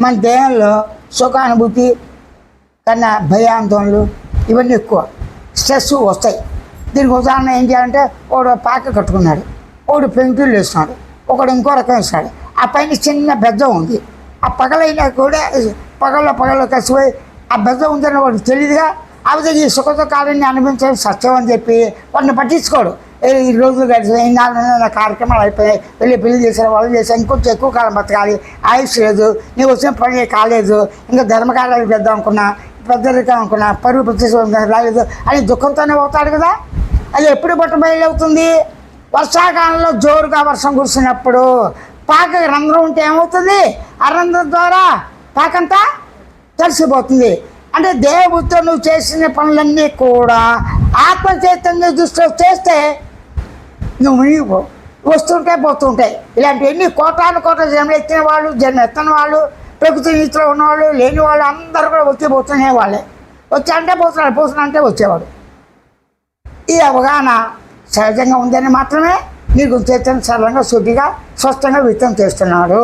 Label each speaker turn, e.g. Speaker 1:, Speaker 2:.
Speaker 1: మన దేహంలో సుఖానుభూతి కన్నా భయాందోళనలు ఇవన్నీ ఎక్కువ. స్ట్రెస్ వస్తాయి. దీనికి ఉదాహరణ ఏం చేయాలంటే ఒకడు పాక కట్టుకున్నాడు. ఒకడు పెంకులు వేస్తున్నాడు. ఒకడు ఇంకో రకం వేస్తున్నాడు. ఆ పైన చిన్న బెద్ద ఉంది. ఆ పగలైనా కూడా పగల్లో పగల్లో కలిసిపోయి ఆ బెద్ద ఉందని వాడికి తెలియదుగా అవి ఈ సుఖ కాలాన్ని అనుభవించడం సత్యం అని చెప్పి వాడిని పట్టించుకోడు. ఈ రోజులు గడిచిన ఇన్నాళ్ళు నా కార్యక్రమాలు అయిపోయాయి. వెళ్ళి పెళ్ళి చేశారు వాళ్ళు చేశారు. ఇంకొంచెం ఎక్కువ కాలం బతకాలి. ఆయుష్ లేదు. నీకు వచ్చిన పని కాలేదు. ఇంకా ధర్మకార్యాలకు పెద్దాం అనుకున్నా పెద్దరికం అనుకున్నా పరువు ప్రతిష్ట రాలేదు అని దుఃఖంతోనే పోతాడు కదా. అది ఎప్పుడు బట్ట బయలువుతుంది వర్షాకాలంలో జోరుగా వర్షం కురిసినప్పుడు పాక రంధ్రం ఉంటే ఏమవుతుంది? ఆ రంధ్రం ద్వారా పాకంతా తడిసిపోతుంది. అంటే దేవుడితో నువ్వు చేసిన పనులన్నీ కూడా ఆత్మచైతన్య దృష్టిలో చేస్తే నువ్వు మునిగిపో వస్తుంటాయి పోతుంటాయి. ఇలాంటివన్నీ కోటాను కోట జన్మలు ఎత్తిన వాళ్ళు జన్మ ఎత్తని వాళ్ళు ప్రకృతి నీతిలో ఉన్నవాళ్ళు లేని వాళ్ళు అందరూ కూడా వచ్చి పోతునే వాళ్ళే. వచ్చి అంటే పోతున్నాడు పోతున్నా అంటే వచ్చేవాడు. ఈ అవగాహన సహజంగా ఉందని మాత్రమే నీకు చైతన్య సరళంగా శుద్ధిగా స్వస్థంగా వ్యక్తం చేస్తున్నాడు.